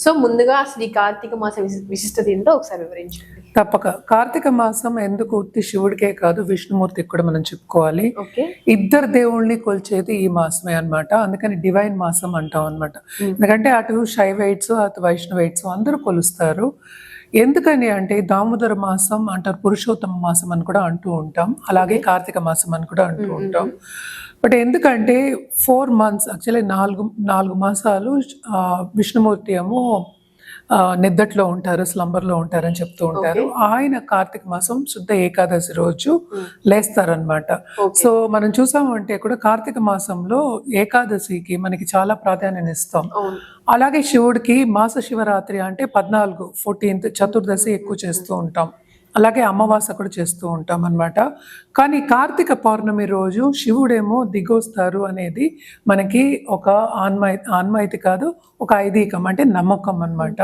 So ముందుగా అసలు ఈ కార్తీక మాసం విశి- విశిష్టత ఏంటో ఒకసారి వివరించండి. తప్పక. కార్తీక మాసం ఎందుకు ఉత్తి శివుడికే కాదు విష్ణుమూర్తికి కూడా మనం చెప్పుకోవాలి. ఓకే. ఇద్దరు దేవుళ్ళని కొలిచేది ఈ మాసమే అన్నమాట. అందుకని డివైన్ మాసం అంటాం అన్నమాట. ఎందుకంటే అటు శైవైట్స్ అటు వైష్ణవైట్స్ అందరూ కొలుస్తారు. ఎందుకని అంటే దామోదర మాసం అంటారు పురుషోత్తమ మాసం అని కూడా అంటూ ఉంటాం. అలాగే కార్తీక మాసం అని కూడా అంటూ ఉంటాం. బట్ ఎందుకంటే ఫోర్ మంత్స్ యాక్చువల్లీ నాలుగు నాలుగు మాసాలు విష్ణుమూర్తి ఏమో నిద్దట్లో ఉంటారు స్లంబర్లో ఉంటారని చెప్తూ ఉంటారు. ఆయన కార్తీక మాసం శుద్ధ ఏకాదశి రోజు లేస్తారనమాట సో మనం చూసామంటే కూడా కార్తీక మాసంలో ఏకాదశికి మనకి చాలా ప్రాధాన్యత ఇస్తాం. అలాగే శివుడికి మాస శివరాత్రి అంటే పద్నాలుగు ఫోర్టీన్త్ చతుర్దశి ఎక్కువ చేస్తూ ఉంటాం. అలాగే అమావాస కూడా చేస్తూ ఉంటాం అన్నమాట. కానీ కార్తీక పౌర్ణమి రోజు శివుడేమో దిగొస్తారు అనేది మనకి ఒక ఆన్మై ఆన్మైతి కాదు ఒక ఐదీకం అంటే నమ్మకం అన్నమాట.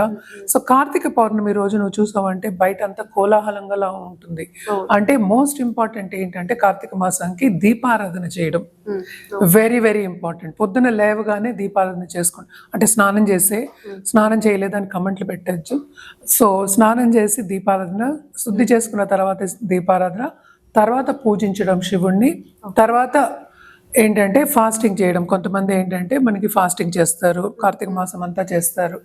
సో కార్తీక పౌర్ణమి రోజు నువ్వు చూసావంటే బయట అంతా కోలాహలంగా ఉంటుంది. అంటే మోస్ట్ ఇంపార్టెంట్ ఏంటంటే కార్తీక మాసానికి దీపారాధన చేయడం. వెరీ వెరీ ఇంపార్టెంట్ పొద్దున లేవగానే దీపారాధన చేసుకోండి. అంటే స్నానం చేసే స్నానం చేయలేదని కమెంట్లు పెట్టచ్చు. సో స్నానం చేసి దీపారాధన శుద్ధి చేసుకున్న తర్వాత దీపారాధన తర్వాత పూజించడం శివుణ్ణి తర్వాత ఏంటంటే ఫాస్టింగ్ చేయడం. కొంతమంది ఏంటంటే మనకి ఫాస్టింగ్ చేస్తారు కార్తీక మాసం అంతా చేస్తారు.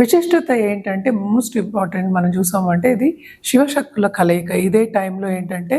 విశిష్టత ఏంటంటే మోస్ట్ ఇంపార్టెంట్ మనం చూసామంటే ఇది శివశక్తుల కలయిక. ఇదే టైంలో ఏంటంటే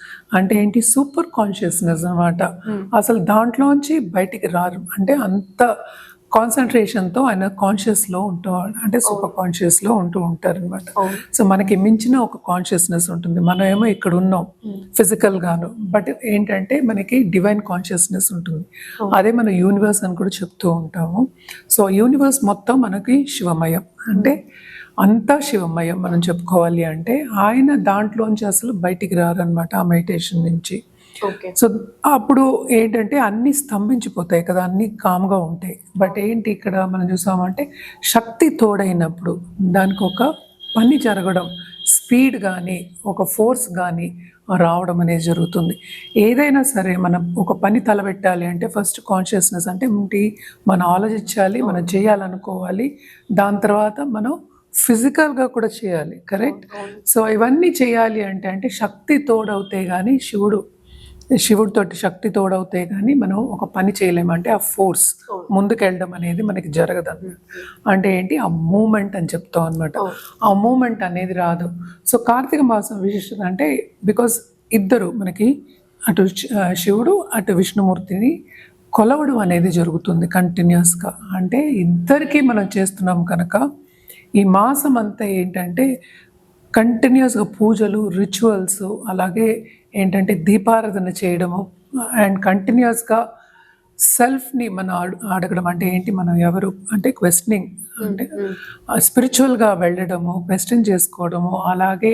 అంటే ఏంటి? సూపర్ కాన్షియస్నెస్ అన్నమాట. అసలు దాంట్లోంచి బయటికి రారు. అంటే అంత కాన్సన్ట్రేషన్తో ఆయన కాన్షియస్లో ఉంటూ అంటే సూపర్ కాన్షియస్లో ఉంటూ ఉంటారు అనమాట సో మనకి మించిన ఒక కాన్షియస్నెస్ ఉంటుంది. మనం ఏమో ఇక్కడ ఉన్నాం ఫిజికల్ గాను బట్ ఏంటంటే మనకి డివైన్ కాన్షియస్నెస్ ఉంటుంది. అదే మన యూనివర్స్ అని కూడా చెప్తూ ఉంటాము. సో యూనివర్స్ మొత్తం మనకి శివమయం. అంటే అంతా శివమయం మనం చెప్పుకోవాలి అంటే ఆయన దాంట్లోంచి అసలు బయటికి రారనమాట ఆ మెడిటేషన్ నుంచి. సో అప్పుడు ఏంటంటే అన్ని స్తంభించిపోతాయి కదా అన్ని కామ్గా ఉంటాయి. బట్ ఏంటి ఇక్కడ మనం చూసామంటే శక్తి తోడైనప్పుడు దానికి ఒక పని జరగడం స్పీడ్ కానీ ఒక ఫోర్స్ కానీ రావడం అనేది జరుగుతుంది. ఏదైనా సరే మనం ఒక పని తలబెట్టాలి అంటే ఫస్ట్ కాన్షియస్నెస్ అంటే మనం ఆలోచించాలి మనం చేయాలనుకోవాలి. దాని తర్వాత మనం ఫిజికల్గా కూడా చేయాలి కరెక్ట్? సో ఇవన్నీ చేయాలి అంటే అంటే శక్తి తోడవుతే కానీ శివుడు శివుడితోటి శక్తి తోడవుతే కానీ మనం ఒక పని చేయలేము. అంటే ఆ ఫోర్స్ ముందుకెళ్ళడం అనేది మనకి జరగదు అంటే ఏంటి? ఆ మూమెంట్ అని చెప్తాం అనమాట ఆ మూమెంట్ అనేది రాదు. సో కార్తీక మాసం విశిష్టత అంటే బికాజ్ ఇద్దరు మనకి అటు శివుడు అటు విష్ణుమూర్తిని కొలవడం అనేది జరుగుతుంది కంటిన్యూస్గా అంటే ఇద్దరికీ మనం చేస్తున్నాం కనుక ఈ మాసం అంతా ఏంటంటే కంటిన్యూస్గా పూజలు రిచువల్స్ అలాగే ఏంటంటే దీపారాధన చేయడము అండ్ కంటిన్యూస్గా సెల్ఫ్ని మనం అడు- అడగడం అంటే ఏంటి? మనం ఎవరు? అంటే క్వశ్చనింగ్ అంటే స్పిరిచువల్గా వెళ్ళడము క్వశ్చన్ చేసుకోవడము అలాగే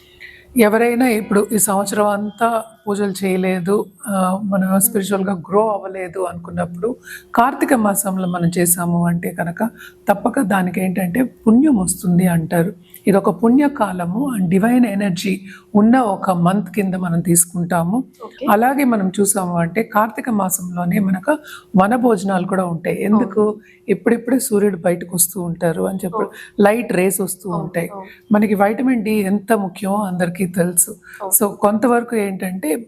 ఎవరైనా ఇప్పుడు ఈ సంవత్సరం అంతా పూజలు చేయలేదు మనం స్పిరిచువల్గా గ్రో అవ్వలేదు అనుకున్నప్పుడు కార్తీక మాసంలో మనం చేసాము అంటే కనుక తప్పక దానికి ఏంటంటే పుణ్యం వస్తుంది అంటారు. ఇది ఒక పుణ్యకాలము అండ్ డివైన్ ఎనర్జీ ఉన్న ఒక మంత్ కింద మనం తీసుకుంటాము. అలాగే మనం చూసాము అంటే కార్తీక మాసంలోనే మనకు వన భోజనాలు కూడా ఉంటాయి. ఎందుకు? ఇప్పుడిప్పుడే సూర్యుడు బయటకు వస్తూ ఉంటారు అని చెప్పి లైట్ రేస్ వస్తూ ఉంటాయి. మనకి వైటమిన్ డి ఎంత ముఖ్యమో అందరికీ తెలుసు. సో కొంతవరకు ఏంటంటే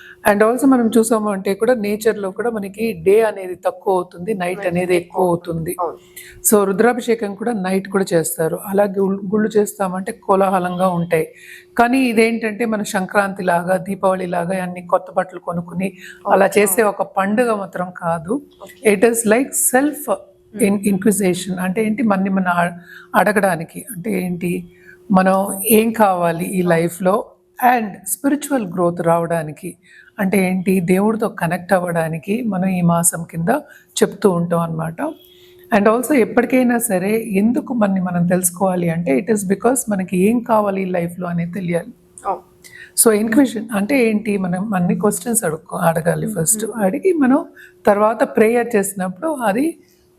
అండ్ ఆల్సో మనం చూసాము అంటే కూడా నేచర్లో కూడా మనకి డే అనేది తక్కువ అవుతుంది నైట్ అనేది ఎక్కువ అవుతుంది. సో రుద్రాభిషేకం కూడా నైట్ కూడా చేస్తారు. అలాగే గుళ్ళు- చేస్తామంటే కోలాహలంగా ఉంటాయి. కానీ ఇదేంటంటే మన సంక్రాంతి లాగా దీపావళి లాగా అన్ని కొత్త బట్టలు కొనుక్కుని అలా చేసే ఒక పండుగ మాత్రం కాదు. It is like self in inquisition అంటే ఏంటి? మన్ని మన అడగడానికి. అంటే ఏంటి? మనం ఏం కావాలి ఈ లైఫ్లో అండ్ స్పిరిచువల్ గ్రోత్ రావడానికి. అంటే ఏంటి? దేవుడితో కనెక్ట్ అవ్వడానికి మనం ఈ మాసం కింద చెప్తూ ఉంటాం అన్నమాట. అండ్ ఆల్సో ఎప్పటికైనా సరే ఎందుకు మనని మనం తెలుసుకోవాలి అంటే ఇట్ ఈస్ బికాస్ మనకి ఏం కావాలి లైఫ్లో అనేది తెలియాలి. సో ఇన్క్విషన్ అంటే ఏంటి? మనం అన్ని క్వశ్చన్స్ అడుగు అడగాలి ఫస్ట్ అడిగి మనం తర్వాత ప్రేయర్ చేసినప్పుడు అది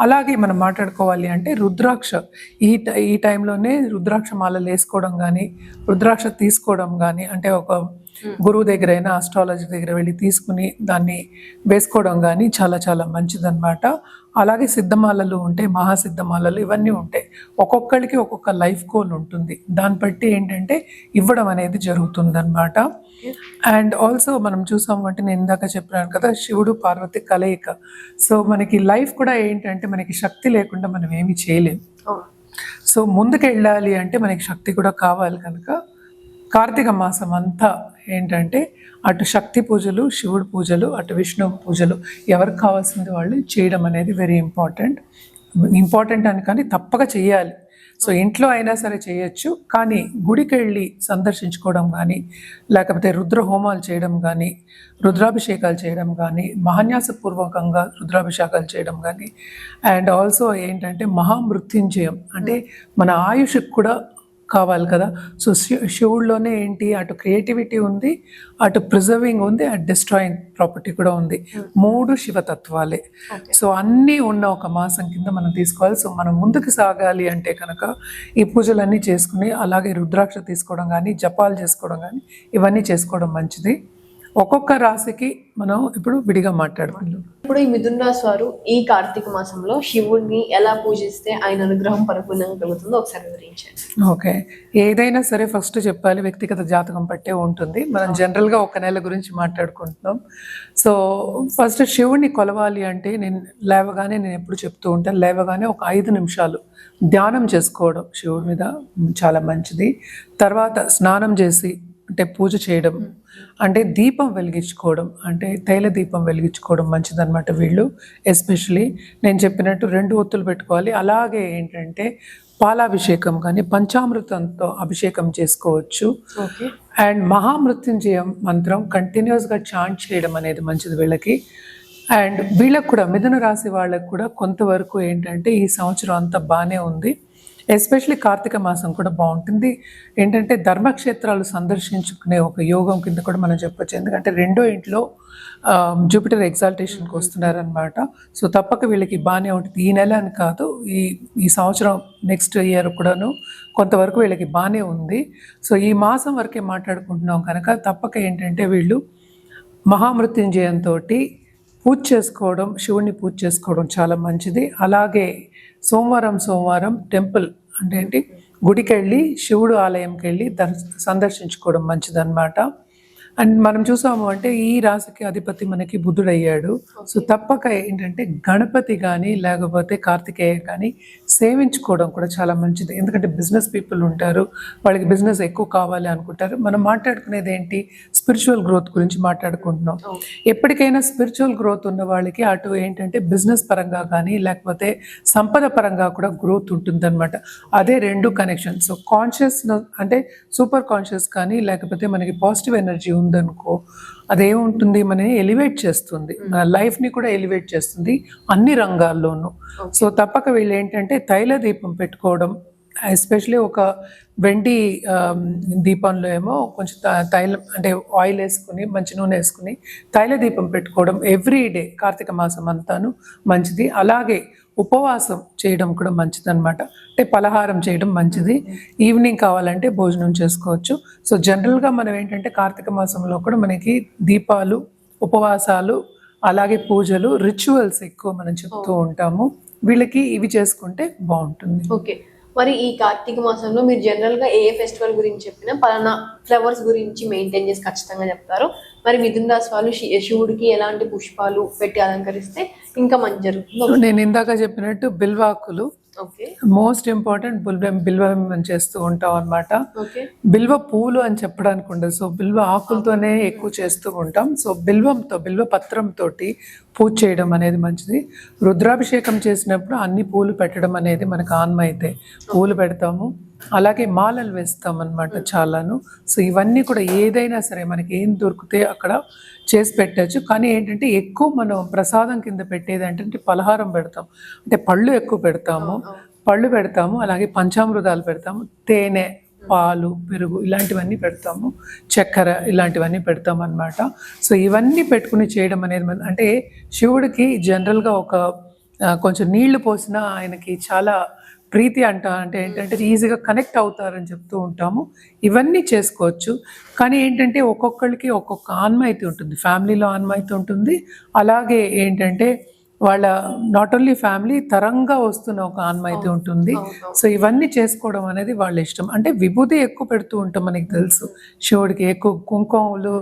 అలాగే మనం మాట్లాడుకోవాలి అంటే రుద్రాక్ష. ఈ ఈ టైంలోనే రుద్రాక్ష మాలలు వేసుకోవడం కానీ రుద్రాక్ష తీసుకోవడం కానీ అంటే ఒక గురువు దగ్గర అయినా ఆస్ట్రాలజీ దగ్గర వెళ్ళి తీసుకుని దాన్ని వేసుకోవడం కానీ చాలా చాలా మంచిదన్నమాట. అలాగే సిద్ధమాలలు ఉంటాయి మహాసిద్ధమాలలు ఇవన్నీ ఉంటాయి. ఒక్కొక్కరికి ఒక్కొక్క లైఫ్ గోల్ ఉంటుంది. దాన్ని బట్టి ఏంటంటే ఇవ్వడం అనేది జరుగుతుంది అనమాట అండ్ ఆల్సో మనం చూసాము అంటే నేను ఇందాక చెప్పాను కదా శివుడు పార్వతి కలయిక. సో మనకి లైఫ్ కూడా ఏంటంటే మనకి శక్తి లేకుండా మనం ఏమీ చేయలేం. అవును సో ముందుకు వెళ్ళాలి అంటే మనకి శక్తి కూడా కావాలి కనుక కార్తీక మాసం అంతా ఏంటంటే అటు శక్తి పూజలు శివుడు పూజలు అటు విష్ణు పూజలు ఎవరికి కావాల్సింది వాళ్ళు చేయడం అనేది వెరీ ఇంపార్టెంట్ ఇంపార్టెంట్ అని కానీ తప్పక చేయాలి సో ఇంట్లో అయినా సరే చేయొచ్చు. కానీ గుడికి వెళ్ళి సందర్శించుకోవడం కానీ లేకపోతే రుద్ర హోమాలు చేయడం కానీ రుద్రాభిషేకాలు చేయడం కానీ మహాన్యాసపూర్వకంగా రుద్రాభిషేకాలు చేయడం కానీ అండ్ ఆల్సో ఏంటంటే మహామృత్యుంజయం. అంటే మన ఆయుష్కి కూడా కావాలి కదా. సో శివుడిలోనే ఏంటి? అటు క్రియేటివిటీ ఉంది అటు ప్రిజర్వింగ్ ఉంది అటు డిస్ట్రాయింగ్ ప్రాపర్టీ కూడా ఉంది. మూడు శివతత్వాలే. సో అన్నీ ఉన్న ఒక మాసం కింద మనం తీసుకోవాలి. సో మనం ముందుకు సాగాలి అంటే కనుక ఈ పూజలన్నీ చేసుకుని అలాగే రుద్రాక్ష తీసుకోవడం కానీ జపాలు చేసుకోవడం కానీ ఇవన్నీ చేసుకోవడం మంచిది. ఒక్కొక్క రాశికి మనం ఇప్పుడు విడిగా మాట్లాడుకుందాం. ఇప్పుడు ఈ మిథున్ రాశి వారు ఈ కార్తీక మాసంలో శివుడిని ఎలా పూజిస్తే ఆయన అనుగ్రహం పరిపూర్ణంగా కలుగుతుందో ఒకసారి వివరించండి. ఓకే. ఏదైనా సరే ఫస్ట్ చెప్పాలి వ్యక్తిగత జాతకం పట్టే ఉంటుంది. మనం జనరల్గా ఒక నెల గురించి మాట్లాడుకుంటున్నాం. సో ఫస్ట్ శివుణ్ణి కొలవాలి అంటే నేను లేవగానే నేను ఎప్పుడు చెప్తూ ఉంటాను లేవగానే ఒక ఐదు నిమిషాలు ధ్యానం చేసుకోవడం శివుడి మీద చాలా మంచిది. తర్వాత స్నానం చేసి అంటే పూజ చేయడం అంటే దీపం వెలిగించుకోవడం అంటే తైల దీపం వెలిగించుకోవడం మంచిదన్నమాట వీళ్ళు. ఎస్పెషలీ నేను చెప్పినట్టు రెండు ఒత్తులు పెట్టుకోవాలి. అలాగే ఏంటంటే పాలాభిషేకం కానీ పంచామృతంతో అభిషేకం చేసుకోవచ్చు. అండ్ మహామృత్యుంజయ మంత్రం కంటిన్యూస్గా చాంట్ చేయడం అనేది మంచిది వీళ్ళకి. అండ్ వీళ్ళకి కూడా మిథున రాశి వాళ్ళకి కూడా కొంతవరకు ఏంటంటే ఈ సంవత్సరం అంతా బాగానే ఉంది. ఎస్పెషలీ కార్తీక మాసం కూడా బాగుంటుంది. ఏంటంటే ధర్మక్షేత్రాలు సందర్శించుకునే ఒక యోగం కింద కూడా మనం చెప్పొచ్చు. ఎందుకంటే రెండో ఇంట్లో జూపిటర్ ఎగ్జాల్టేషన్కి వస్తున్నారనమాట సో తప్పక వీళ్ళకి బాగానే ఉంటుంది. ఈ నెల అని కాదు ఈ ఈ సంవత్సరం నెక్స్ట్ ఇయర్ కూడాను కొంతవరకు వీళ్ళకి బాగానే ఉంది. సో ఈ మాసం వరకే మాట్లాడుకుంటున్నాం కనుక తప్పక ఏంటంటే వీళ్ళు మహామృత్యుంజయంతో పూజ చేసుకోవడం శివుణ్ణి పూజ చేసుకోవడం చాలా మంచిది. అలాగే సోమవారం సోమవారం టెంపుల్ అంటే ఏంటి? గుడికి వెళ్ళి శివుడు ఆలయంకి వెళ్ళి దర్శ సందర్శించుకోవడం మంచిదన్నమాట. అండ్ మనం చూసాము అంటే ఈ రాశికి అధిపతి మనకి బుద్ధుడు అయ్యాడు సో తప్పక ఏంటంటే గణపతి కానీ లేకపోతే కార్తికేయ కానీ సేవించుకోవడం కూడా చాలా మంచిది. ఎందుకంటే బిజినెస్ పీపుల్ ఉంటారు వాళ్ళకి బిజినెస్ ఎక్కువ కావాలి అనుకుంటారు. మనం మాట్లాడుకునేది ఏంటి? స్పిరిచువల్ గ్రోత్ గురించి మాట్లాడుకుంటున్నాం. ఎప్పటికైనా స్పిరిచువల్ గ్రోత్ ఉన్న వాళ్ళకి అటు ఏంటంటే బిజినెస్ పరంగా కానీ లేకపోతే సంపద పరంగా కూడా గ్రోత్ ఉంటుందన్నమాట. అదే రెండు కనెక్షన్. సో కాన్షియస్ అంటే సూపర్ కాన్షియస్ కానీ లేకపోతే మనకి పాజిటివ్ ఎనర్జీ ఉందనుకో అదేముంటుంది? మనని ఎలివేట్ చేస్తుంది. మన లైఫ్ని కూడా ఎలివేట్ చేస్తుంది అన్ని రంగాల్లోనూ. సో తప్పక వీళ్ళు ఏంటంటే తైల దీపం పెట్టుకోవడం ఎస్పెషలీ ఒక వెండి దీపంలో ఏమో కొంచెం తైలం అంటే ఆయిల్ వేసుకుని మంచి నూనె వేసుకుని తైల దీపం పెట్టుకోవడం ఎవ్రీ డే కార్తీక మాసం అంతాను మంచిది. అలాగే ఉపవాసం చేయడం కూడా మంచిది అనమాట అంటే పలహారం చేయడం మంచిది. ఈవినింగ్ కావాలంటే భోజనం చేసుకోవచ్చు. సో జనరల్గా మనం ఏంటంటే కార్తీక మాసంలో కూడా మనకి దీపాలు ఉపవాసాలు అలాగే పూజలు రిచువల్స్ ఎక్కువ మనం చెప్తూ ఉంటాము. వీళ్ళకి ఇవి చేసుకుంటే బాగుంటుంది. ఓకే. మరి ఈ కార్తీక మాసంలో మీరు జనరల్గా ఏ ఫెస్టివల్ గురించి చెప్పినా పలానా ఫ్లవర్స్ గురించి మెయింటైన్ చేసి ఖచ్చితంగా చెప్తారు. మరి మిథున్ రాశి వాళ్ళు శివుడికి ఎలాంటి పుష్పాలు పెట్టి అలంకరిస్తే ఇంకా మంచి జరుగుతుంది. నేను ఇందాక చెప్పినట్టు బిల్వాకులు ఓకే. మోస్ట్ ఇంపార్టెంట్ బిల్వం బిల్వం చేస్తూ ఉంటాం అన్నమాట. ఓకే. బిల్వ పూలు అని చెప్పడానికి ఉండదు. సో బిల్వ ఆకులతోనే ఎక్కువ చేస్తూ ఉంటాం. సో బిల్వంతో బిల్వ పత్రంతో పూజ చేయడం అనేది మంచిది. రుద్రాభిషేకం చేసినప్పుడు అన్ని పూలు పెట్టడం అనేది మనకు ఆన్మ అయితే. పూలు పెడతాము. అలాగే మాలలు వేస్తాం అనమాట చాలాను. సో ఇవన్నీ కూడా ఏదైనా సరే మనకి ఏం దొరికితే అక్కడ చేసి పెట్టచ్చు. కానీ ఏంటంటే ఎక్కువ మనం ప్రసాదం కింద పెట్టేది ఏంటంటే పలహారం పెడతాం. అంటే పళ్ళు ఎక్కువ పెడతాము. పళ్ళు పెడతాము. అలాగే పంచామృతాలు పెడతాము. తేనె పాలు పెరుగు ఇలాంటివన్నీ పెడతాము. చక్కెర ఇలాంటివన్నీ పెడతాం అన్నమాట సో ఇవన్నీ పెట్టుకుని చేయడం అనేది అంటే శివుడికి జనరల్గా ఒక కొంచెం నీళ్ళు పోసినా ఆయనకి చాలా ప్రీతి అంట అంటే ఏంటంటే ఈజీగా కనెక్ట్ అవుతారని చెప్తూ ఉంటాము. ఇవన్నీ చేసుకోవచ్చు. కానీ ఏంటంటే ఒక్కొక్కరికి ఒక్కొక్క ఆన్మ ఉంటుంది. ఫ్యామిలీలో ఆన్మ ఉంటుంది. అలాగే ఏంటంటే వాళ్ళ నాట్ ఓన్లీ ఫ్యామిలీ తరంగా వస్తున్న ఒక ఆన్మ అయితే ఉంటుంది. సో ఇవన్నీ చేసుకోవడం అనేది వాళ్ళ ఇష్టం. అంటే విభూతి ఎక్కువ పెడుతూ ఉంటాం మనకి తెలుసు. శివుడికి ఎక్కువ కుంకుమలు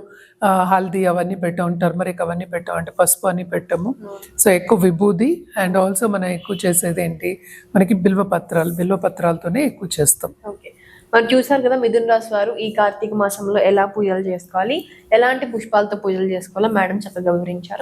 హల్దీ అవన్నీ పెట్టాం టర్మరిక్ అవన్నీ పెట్టాం అంటే పసుపు అని పెట్టాము. సో ఎక్కువ విభూది అండ్ ఆల్సో మనం ఎక్కువ చేసేది ఏంటి? మనకి బిల్వ పత్రాలు బిల్వ పత్రాలతోనే ఎక్కువ చేస్తాం. ఓకే. మరి చూసారు కదా మిథున్ రాశి వారు ఈ కార్తీక మాసంలో ఎలా పూజలు చేసుకోవాలి? ఎలాంటి పుష్పాలతో పూజలు చేసుకోవాలో మేడం చక్కగా వివరించారు.